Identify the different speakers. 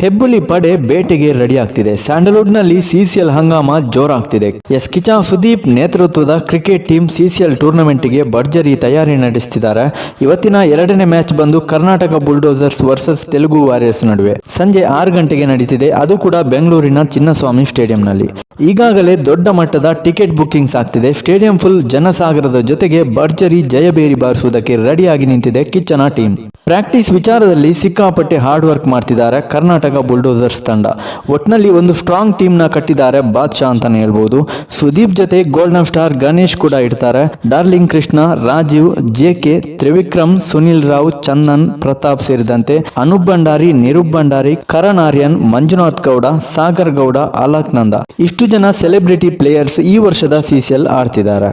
Speaker 1: ಹೆಬ್ಬುಲಿ ಪಡೆ ಬೇಟೆಗೆ ರೆಡಿ ಆಗ್ತಿದೆ ಸ್ಯಾಂಡಲ್ವುಡ್ನಲ್ಲಿ ಸಿಸಿಎಲ್ ಹಂಗಾಮ ಜೋರಾಗ್ತಿದೆ. ಎಸ್ ಕಿಚಾ ಸುದೀಪ್ ನೇತೃತ್ವದ ಕ್ರಿಕೆಟ್ ಟೀಮ್ ಸಿಸಿಎಲ್ ಟೂರ್ನಮೆಂಟ್ಗೆ ಭರ್ಜರಿ ತಯಾರಿ ನಡೆಸ್ತಿದ್ದಾರೆ. ಇವತ್ತಿನ ಎರಡನೇ ಮ್ಯಾಚ್ ಬಂದು Karnataka bulldozers versus Telugu warriors ನಡುವೆ. ಸಂಜೆ ಆರು ಗಂಟೆಗೆ ನಡೀತಿದೆ. ಅದು ಕೂಡ ಬೆಂಗಳೂರಿನ ಚಿನ್ನಸ್ವಾಮಿ ಸ್ಟೇಡಿಯಂನಲ್ಲಿ. ಈಗಾಗಲೇ ದೊಡ್ಡ ಮಟ್ಟದ ಟಿಕೆಟ್ ಬುಕ್ಕಿಂಗ್ಸ್ ಆಗ್ತಿದೆ. ಸ್ಟೇಡಿಯಂ ಫುಲ್ ಜನಸಾಗರದ ಜೊತೆಗೆ ಭರ್ಜರಿ ಜಯಬೇರಿ ಬಾರಿಸುವುದಕ್ಕೆ ರೆಡಿಯಾಗಿ ನಿಂತಿದೆ ಕಿಚ್ಚನ ಟೀಮ್. ಪ್ರಾಕ್ಟೀಸ್ ವಿಚಾರದಲ್ಲಿ ಸಿಕ್ಕಾಪಟ್ಟೆ ಹಾರ್ಡ್ ವರ್ಕ್ ಮಾಡ್ತಿದ್ದಾರೆ ಕರ್ನಾಟಕ ಬುಲ್ಡೋಸರ್ಸ್ ತಂಡ. ಒಟ್ನಲ್ಲಿ ಒಂದು ಸ್ಟ್ರಾಂಗ್ ಟೀಮ್ನ ಕಟ್ಟಿದ್ದಾರೆ ಬಾದ್ಶಾ ಅಂತಾನೆ ಹೇಳ್ಬೋದು. ಸುದೀಪ್ ಜೊತೆ ಗೋಲ್ಡನ್ ಸ್ಟಾರ್ ಗಣೇಶ್ ಕೂಡ ಇಡ್ತಾರೆ. Darling Krishna, Rajeev, J K Trivikram, Sunil Rao, Chandan, Pratap ಸೇರಿದಂತೆ ಅನೂಪ್ ಭಂಡಾರಿ, ನಿರೂಪ್ ಭಂಡಾರಿ, ಕರಣ್ ಆರ್ಯನ್, ಮಂಜುನಾಥ್ ಗೌಡ, ಸಾಗರ್ ಗೌಡ, ಅಲಕ್ ನಂದ. ಇಷ್ಟು ಎಷ್ಟು ಜನ ಸೆಲೆಬ್ರಿಟಿ ಪ್ಲೇಯರ್ಸ್ ಈ ವರ್ಷದ ಸಿ ಆಡ್ತಿದ್ದಾರೆ.